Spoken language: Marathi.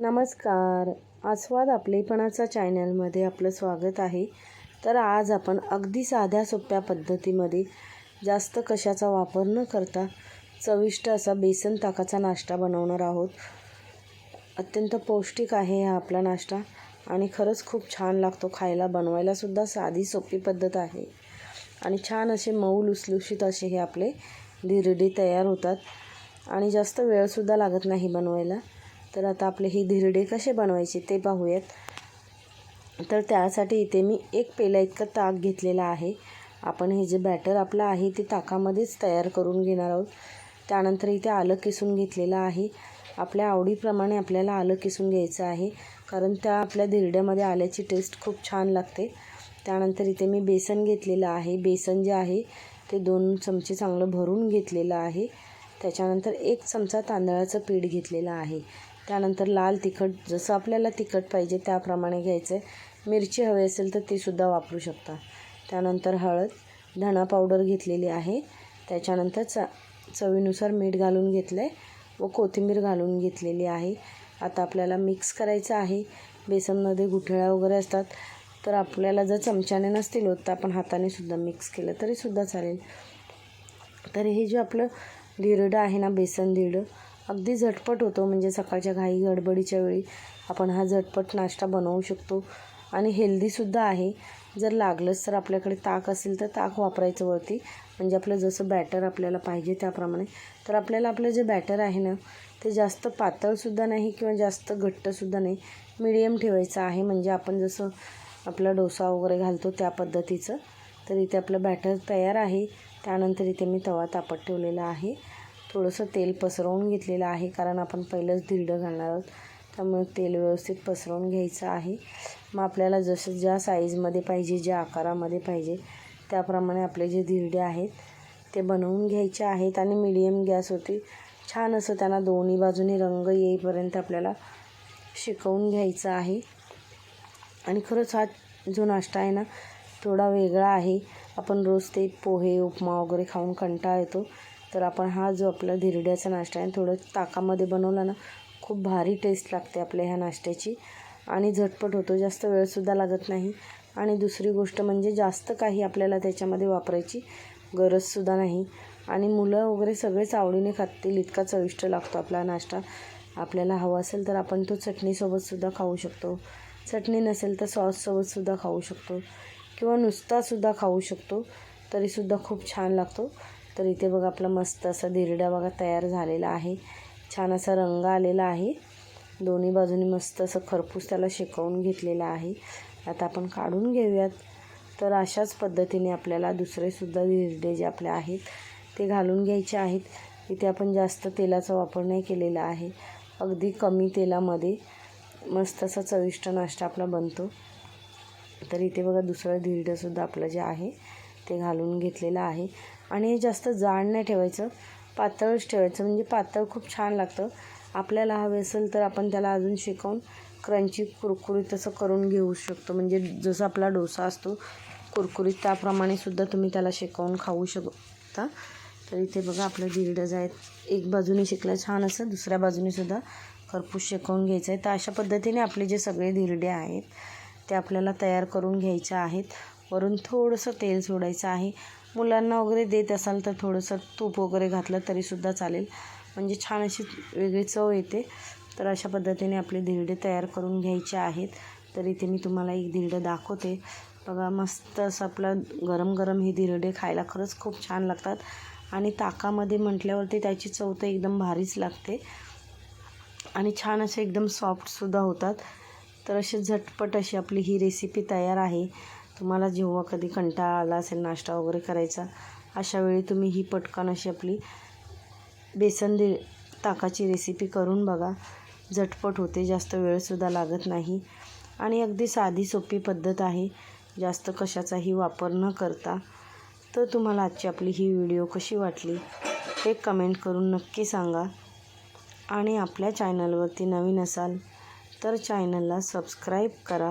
नमस्कार. आस्वाद आपलेपणाचा चॅनलमध्ये आपलं स्वागत आहे. तर आज आपण अगदी साध्या सोप्या पद्धतीमध्ये जास्त कशाचा वापर न करता चविष्ट असा बेसन ताकाचा नाश्ता बनवणार आहोत. अत्यंत पौष्टिक आहे हा आपला नाश्ता आणि खरंच खूप छान लागतो खायला. बनवायलासुद्धा साधी सोपी पद्धत आहे. आणि छान असे मऊ लुसलुशीत असे हे आपले धिरडे तयार होतात. आणि जास्त वेळसुद्धा लागत नाही बनवायला. तर आता आपले हे धिरडे कसे बनवायचे ते पाहूयात. तर त्यासाठी इथे मी एक पेला इतकं ताक घेतलेला आहे. आपण हे जे बॅटर आपलं आहे ते ताकामध्येच तयार करून घेणार आहोत. त्यानंतर इथे आलं किसून घेतलेलं आहे. आपल्या आवडीप्रमाणे आपल्याला आलं किसून घ्यायचं आहे. कारण त्या आपल्या धिरड्यामध्ये आल्याची टेस्ट खूप छान लागते. त्यानंतर इथे मी बेसन घेतलेलं आहे. बेसन जे आहे ते दोन चमचे चांगलं भरून घेतलेलं आहे. त्याच्यानंतर एक चमचा तांदळाचं पीठ घेतलेलं आहे. त्यानंतर लाल तिखट जसं आपल्याला तिखट पाहिजे त्याप्रमाणे घ्यायचं आहे. मिरची हवी असेल तर तीसुद्धा वापरू शकता. त्यानंतर हळद धणा पावडर घेतलेली आहे. त्याच्यानंतर च चवीनुसार मीठ घालून घेतलं आहे व कोथिंबीर घालून घेतलेली आहे. आता आपल्याला मिक्स करायचं आहे. बेसनमध्ये गुठळ्या वगैरे असतात तर आपल्याला जर चमच्याने नसतील होत तर आपण हाताने सुद्धा मिक्स केलं तरीसुद्धा चालेल. तर हे जे आपलं धिरडं आहे ना बेसन धिरडं अगदी झटपट होतो म्हणजे सकाळच्या घाई गडबडीच्या वेळी आपण हा झटपट नाश्ता बनवू शकतो. आणि हेल्दीसुद्धा आहे. जर लागलंच तर आपल्याकडे ताक असेल तर ताक वापरायचं वरती. म्हणजे आपलं जसं बॅटर आपल्याला पाहिजे त्याप्रमाणे. तर आपल्याला आपलं जे बॅटर आहे ना ते जास्त पातळसुद्धा नाही किंवा जास्त घट्टसुद्धा नाही. मिडियम ठेवायचं आहे. म्हणजे आपण जसं आपला डोसा वगैरे घालतो त्या पद्धतीचं. तर इथे आपलं बॅटर तयार आहे. त्यानंतर इथे मी तवा तापत ठेवलेला आहे. थोडंसं तेल पसरवून घेतलेलं आहे कारण आपण पहिलंच धिरडं घालणार आहोत. त्यामुळे तेल व्यवस्थित पसरवून घ्यायचं आहे. मग आपल्याला जसं ज्या साईजमध्ये पाहिजे ज्या आकारामध्ये पाहिजे त्याप्रमाणे आपले जे धिरडे आहेत ते बनवून घ्यायचे आहेत. आणि मिडियम गॅसवरती छान असं त्यांना दोन्ही बाजूनी रंग येईपर्यंत आपल्याला शिकवून घ्यायचं आहे. आणि खरंच हा जो नाश्ता आहे ना थोडा वेगळा आहे. आपण रोज ते पोहे उपमा वगैरे खाऊन कंटाळा येतो. तर आपण हा जो आपला धिरड्याचा नाश्ता आहे थोडं ताकामध्ये बनवला ना खूप भारी टेस्ट लागते आपल्या ह्या नाश्त्याची. आणि झटपट होतो जास्त वेळसुद्धा लागत नाही. आणि दुसरी गोष्ट म्हणजे जास्त काही आपल्याला त्याच्यामध्ये वापरायची गरजसुद्धा नाही. आणि मुलं वगैरे सगळेच आवडीने खातील इतका चविष्ट लागतो आपला नाश्ता. आपल्याला हवा असेल तर आपण तो चटणीसोबतसुद्धा खाऊ शकतो. चटणी नसेल तर सॉससोबतसुद्धा खाऊ शकतो. किंवा नुसतासुद्धा खाऊ शकतो तरीसुद्धा खूप छान लागतो. तर इथे बघा आपला मस्त असा धिरडा बघा तयार झालेला आहे. छान असा रंग आलेला आहे. दोन्ही बाजूनी मस्त असं खरपूस त्याला शिकवून घेतलेला आहे. आता आपण काढून घेऊयात. तर अशाच पद्धतीने आपल्याला दुसरेसुद्धा धिरडे जे आपले आहेत ते घालून घ्यायचे आहेत. इथे आपण जास्त तेलाचा वापर नाही केलेला आहे. अगदी कमी तेलामध्ये मस्त असा चविष्ट नाश्ता आपला बनतो. तर इथे बघा दुसरं धिरडंसुद्धा आपलं जे आहे ते घालून घेतलेलं आहे. आणि जास्त जाड नाही ठेवायचं. पातळच ठेवायचं. म्हणजे पातळ खूप छान लागतं. आपल्याला हवे असेल तर आपण त्याला अजून शिकवून क्रंची कुरकुरीत असं करून घेऊ शकतो. म्हणजे जसं आपला डोसा असतो कुरकुरीत त्याप्रमाणे सुद्धा तुम्ही त्याला शेकवून खाऊ शकता. तर इथे बघा आपलं धिरडं आहेत एक बाजूने शिकलं छान असं दुसऱ्या बाजूने सुद्धा खरपूस शेकवून घ्यायचं आहे. तर अशा पद्धतीने आपले जे सगळे धिरडे आहेत ते आपल्याला तयार करून घ्यायचे आहेत. वरून थोडंसं तेल सोडायचं आहे. मुलांना वगैरे देत असाल तर थोडंसं तूप वगैरे घातलं तरीसुद्धा चालेल. म्हणजे छान अशी वेगळी चव येते. तर अशा पद्धतीने आपले धिरडे तयार करून घ्यायचे आहेत. तर इथे मी तुम्हाला एक धिरडं दाखवते. बघा मस्त असं आपलं गरम गरम हे धिरडे खायला खरंच खूप छान लागतात. आणि ताकामध्ये म्हटल्यावरती त्याची चव तर एकदम भारीच लागते. आणि छान असे एकदम सॉफ्टसुद्धा होतात. तर असे झटपट अशी आपली ही रेसिपी तयार आहे. तुम्हाला जेव्हा कधी कंटाळा आला असेल नाश्ता वगैरे करायचा अशा वेळी तुम्ही ही पटकन अशी आपली बेसन दे ताकाची रेसिपी करून बघा. झटपट होते जास्त वेळसुद्धा लागत नाही. आणि अगदी साधी सोपी पद्धत आहे. जास्त कशाचाही वापर न करता. तर तुम्हाला आजची आपली ही व्हिडिओ कशी वाटली हे कमेंट करून नक्की सांगा. आणि आपल्या चॅनलवरती नवीन असाल तर चॅनलला सबस्क्राईब करा.